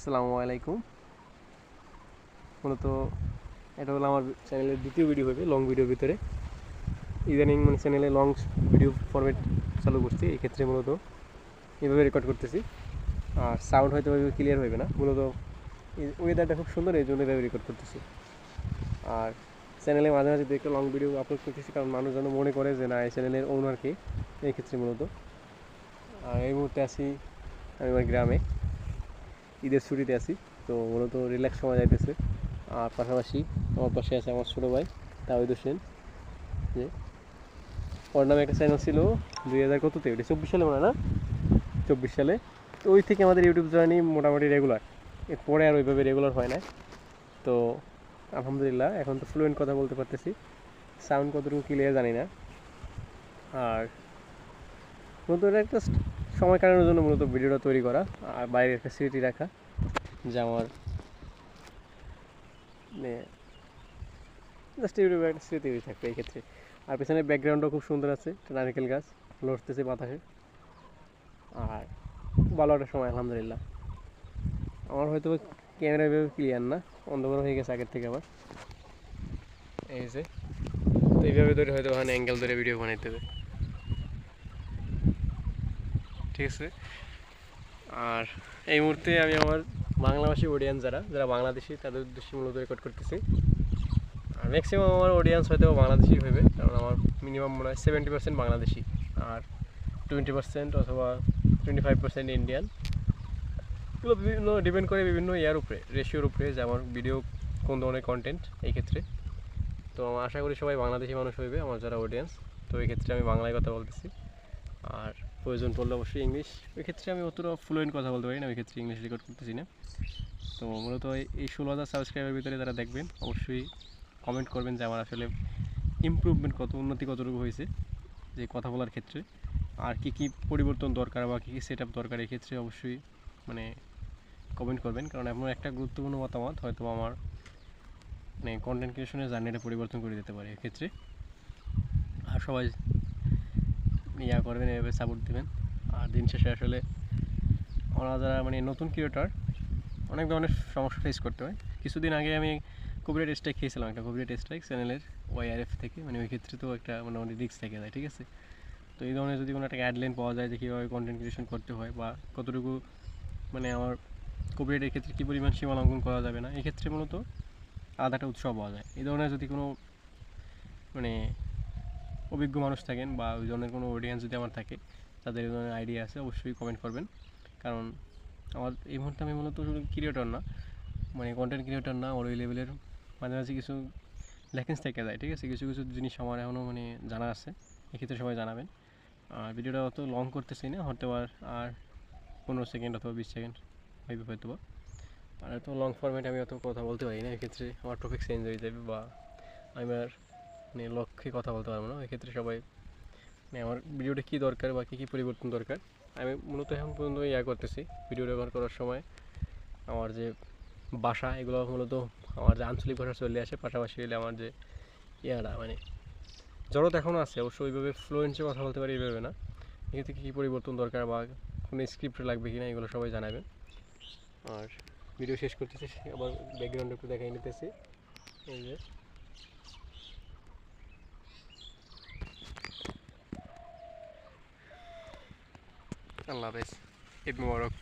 আসসালামু আলাইকুম। মূলত এটা হলো আমার চ্যানেলের দ্বিতীয় ভিডিও হবে লং ভিডিওর ভিতরে। ইদানিং মানে চ্যানেলে লং ভিডিও ফরম্যাট চালু করছি, এই ক্ষেত্রে মূলত এভাবে রেকর্ড করতেছি। আর সাউন্ড হয়তো ওইভাবে ক্লিয়ার হবে না, মূলত ওয়েদারটা খুব সুন্দর, এই জন্য এভাবে রেকর্ড করতেছি। আর চ্যানেলে মাঝে মাঝে দু একটা লং ভিডিও আপলোড করতেছি, কারণ মানুষ যেন মনে করে যে না, এই চ্যানেলের ওনারকে এই ক্ষেত্রে মূলত। আর এই মুহূর্তে আছি আমি আমার গ্রামে। ঈদের ছুটিতে আছি। তো মূলত রিল্যাক্স সময় যাইতেছে। আর পাশাপাশি আমার পাশে আছে আমার ছোটো ভাই, তাওহিদ হোসেন, যে ওর নামে একটা চ্যানেল ছিল দুই হাজার কততে? ওটা চব্বিশ সালে মনে হয় না? চব্বিশ সালে। তো ওই থেকে আমাদের ইউটিউব জার্নি মোটামুটি রেগুলার এরপরে আর ওইভাবে রেগুলার হয় না। তো আলহামদুলিল্লাহ, এখন তো ফ্লুয়েন্ট কথা বলতে পারতেছি। সাউন্ড কতটুকু ক্লিয়ার জানি না। আর এটা একটা সময় কাটানোর জন্য মূলত ভিডিওটা তৈরি করা আর বাইরে একটা স্মৃতি রাখা। যা আমার জাস্ট স্মৃতি হয়ে থাকবে এই ক্ষেত্রে। আর পেছনে ব্যাকগ্রাউন্ডটাও খুব সুন্দর আছে নারকেল গাছ লড়তেছে বাতাসে। আর ভালো একটা সময়, আলহামদুলিল্লাহ। আমার হয়তো ক্যামেরা এভাবে ক্লিয়ার না, অন্ধকার হয়ে গেছে আগের থেকে আবার। এই যে, তো এইভাবে ধরে হয়তো ওখানে অ্যাঙ্গেল ধরে ভিডিও বানাইতে হবে। ঠিক আছে। আর এই মুহূর্তে আমি আমার বাংলাভাষী অডিয়েন্স যারা যারা বাংলাদেশি, তাদের উদ্দেশ্যে মূলত রেকর্ড করতেছি। আর ম্যাক্সিমাম আমার অডিয়েন্স হয়তো বাংলাদেশি হবে কারণ আমার মিনিমাম মনে হয় সেভেন্টি পার্সেন্ট বাংলাদেশি আর টোয়েন্টি পার্সেন্ট অথবা টোয়েন্টি ফাইভ পার্সেন্ট ইন্ডিয়ান এগুলো বিভিন্ন ডিপেন্ড করে বিভিন্ন ইয়ার উপরে রেশিওর উপরে যে আমার ভিডিও কোন ধরনের কন্টেন্ট এই ক্ষেত্রে। তো আমি আশা করি সবাই বাংলাদেশি মানুষ হইবে, আমার যারা অডিয়েন্স তো এই ক্ষেত্রে আমি বাংলায় কথা বলতেছি। আর প্রয়োজন পড়লে অবশ্যই ইংলিশ ওই ক্ষেত্রে আমি অতটা ফ্লুয়েন্ট কথা বলতে পারি না ক্ষেত্রে ইংলিশ রেকর্ড করতেছি না। তো মূলত এই- ষোলো হাজার সাবস্ক্রাইবের ভিতরে তারা দেখবেন, অবশ্যই কমেন্ট করবেন যে আমার আসলে ইমপ্রুভমেন্ট কত, উন্নতি কতটুকু হয়েছে যে কথা বলার ক্ষেত্রে। আর কি কি পরিবর্তন দরকার বা কী কী সেট আপ দরকার এই ক্ষেত্রে অবশ্যই মানে কমেন্ট করবেন। কারণ এমন একটা গুরুত্বপূর্ণ মতামত হয়তো আমার মানে কন্টেন্ট ক্রিয়েশনের জার্নিটা পরিবর্তন করে দিতে পারে এক্ষেত্রে। আর সবাই ইয়া করবেন, এভাবে সাপোর্ট দেবেন। আর দিন শেষে আসলে আমরা যারা মানে নতুন ক্রিয়েটার অনেক ধরনের সমস্যা ফেস করতে হয়। কিছুদিন আগে আমি কোভিড স্ট্রাইক খেয়েছিলাম, একটা কোভিড স্ট্রাইক চ্যানেলের ওয়াইআরএফ থেকে। মানে ওই ক্ষেত্রে তো একটা মোটামুটি রিস্ক থেকে যায় ঠিক আছে? তো এই ধরনের যদি কোনো একটা গাইডলাইন পাওয়া যায় যে কীভাবে কন্টেন্ট ক্রিয়েশন করতে হয় বা কতটুকু মানে আমার কোভিডের ক্ষেত্রে কী পরিমাণ সীমা লঙ্ঘন করা যাবে না, এক্ষেত্রে ক্ষেত্রে মূলত আলাদাটা উৎসাহ পাওয়া যায়। এই ধরনের যদি কোনো মানে অভিজ্ঞ মানুষ থাকেন বা ওই ধরনের কোনো অডিয়েন্স যদি আমার থাকে, তাদের এই ধরনের আইডিয়া আছে, অবশ্যই কমেন্ট করবেন। কারণ আমার এই মুহূর্তে আমি মূলত ক্রিয়েটর না মানে কন্টেন্ট ক্রিয়েটর না, ওর ওই লেভেলের মাঝে মাঝে কিছু ল্যাকেন্স থেকে যায়, ঠিক আছে? কিছু কিছু জিনিস আমার এখনও মানে জানা আছে, এক্ষেত্রে সবাই জানাবেন। আর ভিডিওটা অত লং করতেছি না, হয়তো আর আর পনেরো সেকেন্ড অথবা বিশ সেকেন্ড হইবে হয়তো বা আর এত লং ফরম্যাটে আমি অত কথা বলতে পারি না, এক্ষেত্রে আমার টপিক চেঞ্জ হয়ে যাবে বা আমি আর মানে লক্ষ্যে কথা বলতে পারব না। এক্ষেত্রে সবাই মানে আমার ভিডিওটা কী দরকার বা কী কী পরিবর্তন দরকার, আমি মূলত এখন পর্যন্ত ইয়া করতেছি ভিডিও রেকর্ড করার সময়। আমার যে ভাষা এগুলো মূলত আমার যে আঞ্চলিক ভাষা চলে আসে, পাশাপাশি হলে আমার যে ইয়াটা মানে জড়তা এখনও আছে, অবশ্য ওইভাবে ফ্লুয়েন্সে কথা বলতে পারি এইভাবে না। এক্ষেত্রে কী কী পরিবর্তন দরকার বা কোনো স্ক্রিপ্ট লাগবে কি না এগুলো সবাই জানাবেন। আর ভিডিও শেষ করতেছি, আবার ব্যাকগ্রাউন্ড একটু দেখাই নিতেছি। এই যে। আল্লাহ হাফেজ ঈদ মুবারক